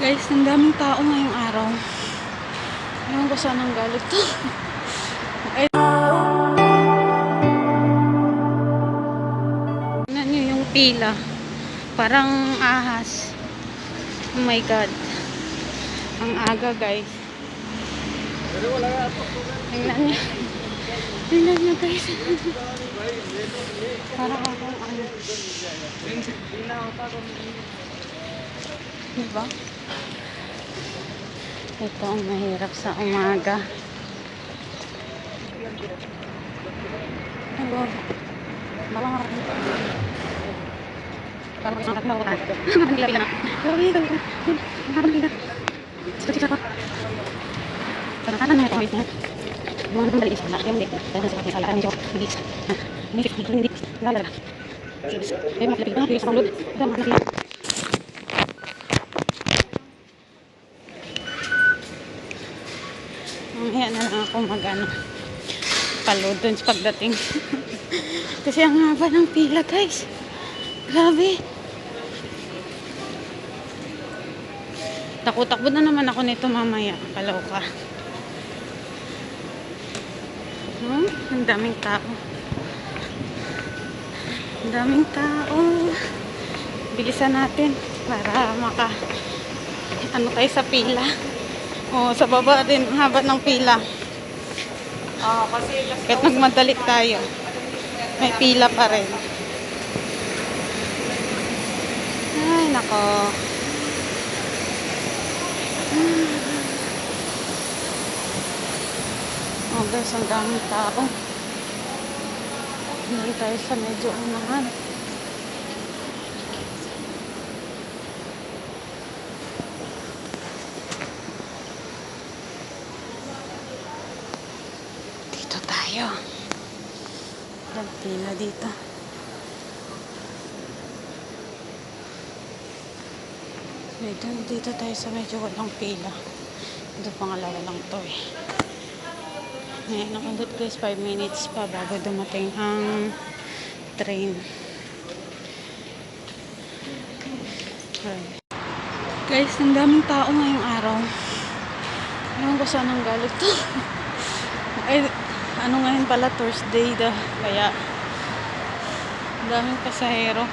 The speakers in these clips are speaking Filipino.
Guys, ang daming tao ngayong araw. Ewan ko saan ang galit to. Nyo yung pila. Parang ahas. Oh my God. Ang aga, guys. Tingnan nyo. Tingnan nyo, guys. Parang akong ano. Diba? Ito ang mahirap sa umaga. Hello. Malang harap dito. Parang isang harap na ako na. Parang pila-pila na. Grabe, grabe. Parang pila. Sige, sige, sige. Parang kanan na ito. Wait na. Mga nang dali isa na. Yung dito. Dahil sa kapit. Alam niyo. Hindi isa. Hindi isa. Hindi isa. Lalala. Sige, sige. Eh, makilapit na. Sige, sa panglood. Ito, makilapit. Mamaya na lang ako mag ano, paload dun sa pagdating. Kasi ang haba ng pila guys. Grabe. Takbo-takbo na naman ako nito mamaya. Kalaw ka. Hmm? Ang daming tao. Ang daming tao. Bilisan natin para maka ano tayo sa pila. Oh, sa baba din, haba ng pila. Ah, kasi Kahit nagmadali tayo, may pila pa rin. Ay, nako. Oh guys, ang daming tao. Hindi tayo sa medyo unahan. Dito tayo. Walang pila dito. Dito, dito tayo sa medyo walang pila. Ito pangalawa lang to eh. Ngayon nakandot guys, 5 minutes pa bago dumating ang train. Ay. Guys, ang daming tao ngayong araw. Ewan ko saan ang galit to. Ay, ano ngayon pala, Thursday da. Kaya, daming pasahero.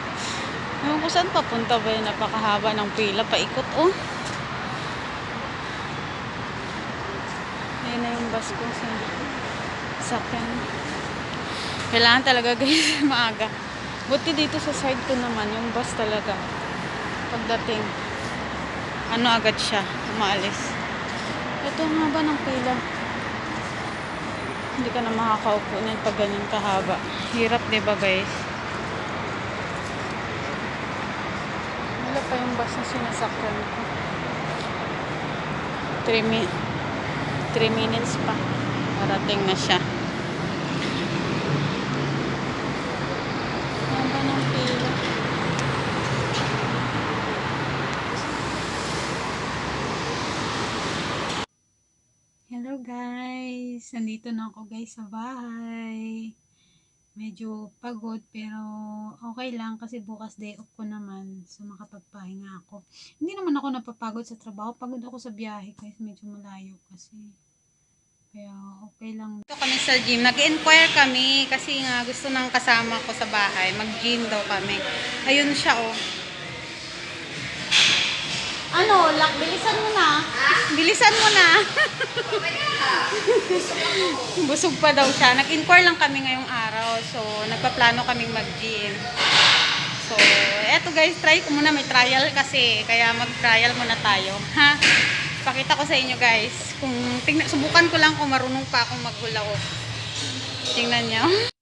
Ewan ko saan papunta ba yun. Napakahaba ng pila. Paikot, oh. Ayun na yung bus ko sa sakyan. Kailangan talaga guys, maaga. Buti dito sa side ko naman, yung bus talaga. Pagdating, ano agad siya, umaalis. Ito ang haba ng pila. Hindi ka na makakaupo niyan pag ganyan kahaba. Hirap, di ba guys? Wala pa yung bus na sinasakyan ko. 3 mi 3 minutes pa. Parating na siya. Haba ng pila. Hello guys! Nandito na ako guys sa bahay. Medyo pagod pero okay lang kasi bukas day off ko naman. So makapagpahinga ako. Hindi naman ako napapagod sa trabaho. Pagod ako sa biyahe guys. Medyo malayo kasi. Kaya okay lang. Ito kami sa gym. Nag-inquire kami kasi nga gusto ng kasama ko sa bahay. Mag-gym daw kami. Ayun siya oh. Ano, lak, bilisan mo na. Bilisan mo na. Busog pa daw siya. Nag-inquire lang kami ngayong araw. So, nagpaplano kaming mag-gym. So, eto guys, try ko muna. May trial kasi. Kaya mag-trial muna tayo. Ha? Pakita ko sa inyo guys. Kung tingnan, subukan ko lang kung marunong pa akong maghula o. Tingnan nyo.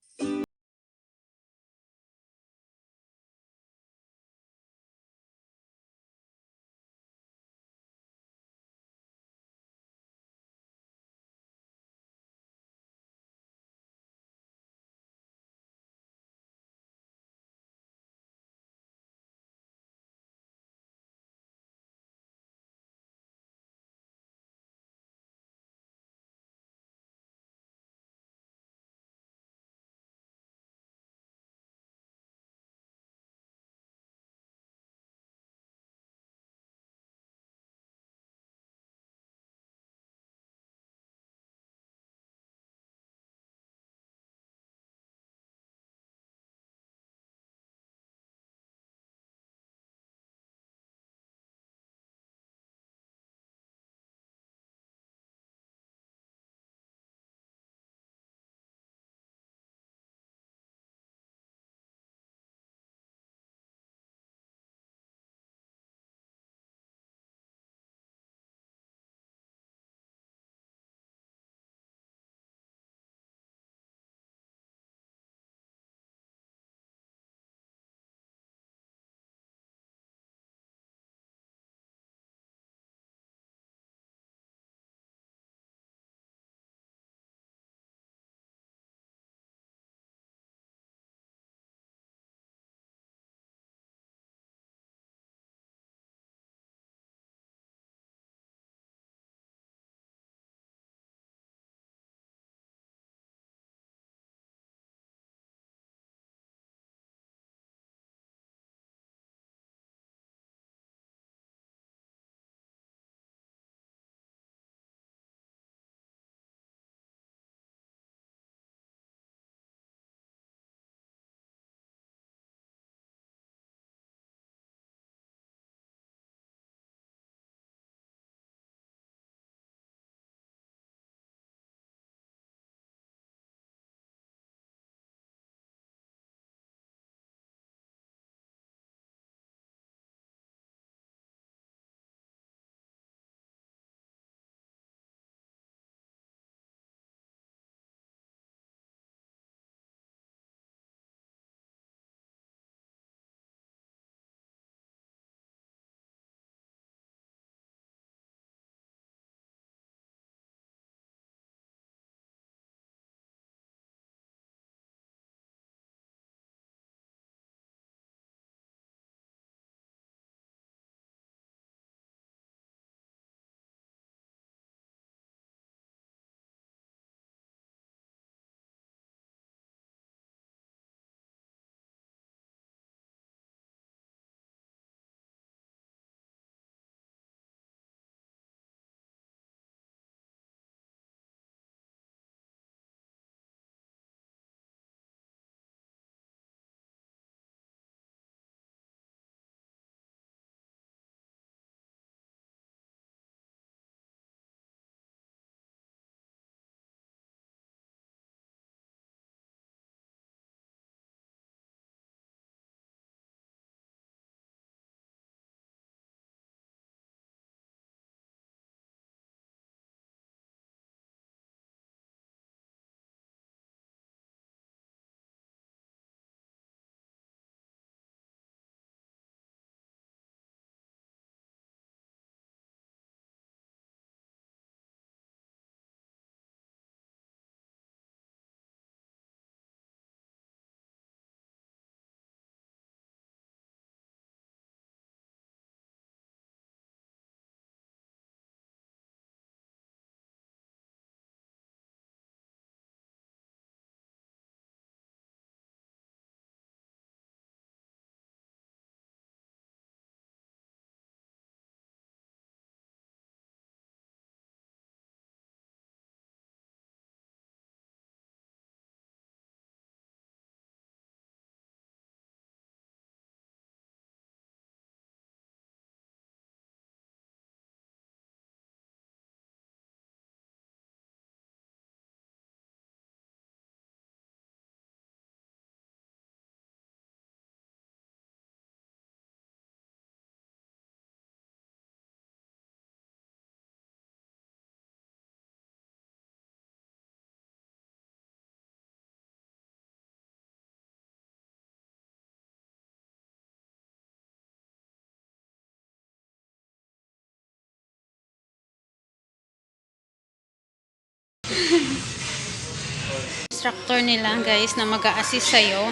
Instructor nila guys na mag assist sa'yo.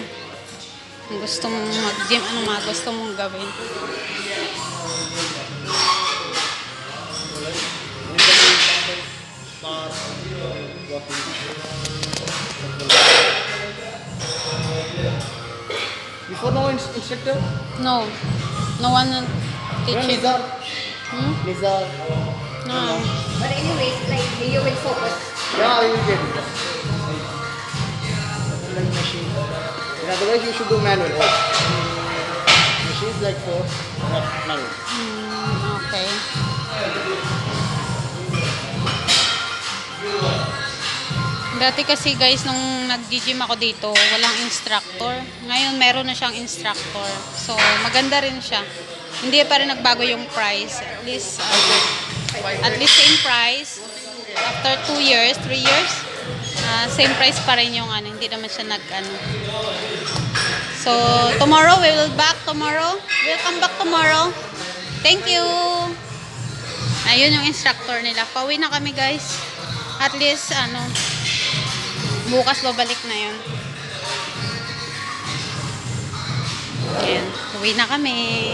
Kung gusto mong mag-gym, ano mga gusto mong gawin. Before no ins- instructor? No. No one will Yeah, teach you. Nizar. Hmm? Nizar. No. But anyways, like, you will focus. Yeah, will get it. Like machine. In otherwise, you should do manual. Oh. Machine is like for manual. Hmm, okay. Dati kasi guys, nung nag-gym ako dito, walang instructor. Ngayon, meron na siyang instructor. So, maganda rin siya. Hindi pa rin nagbago yung price. At least, uh, at least same price. After 2 years, 3 years, uh, same price pa rin yung ano. Hindi naman siya nag ano. So, tomorrow, we will back tomorrow. We'll come back tomorrow. Thank you! Ayun yung instructor nila. Pauwi na kami, guys. At least, ano, bukas babalik na yun. Ayan, uwi na kami.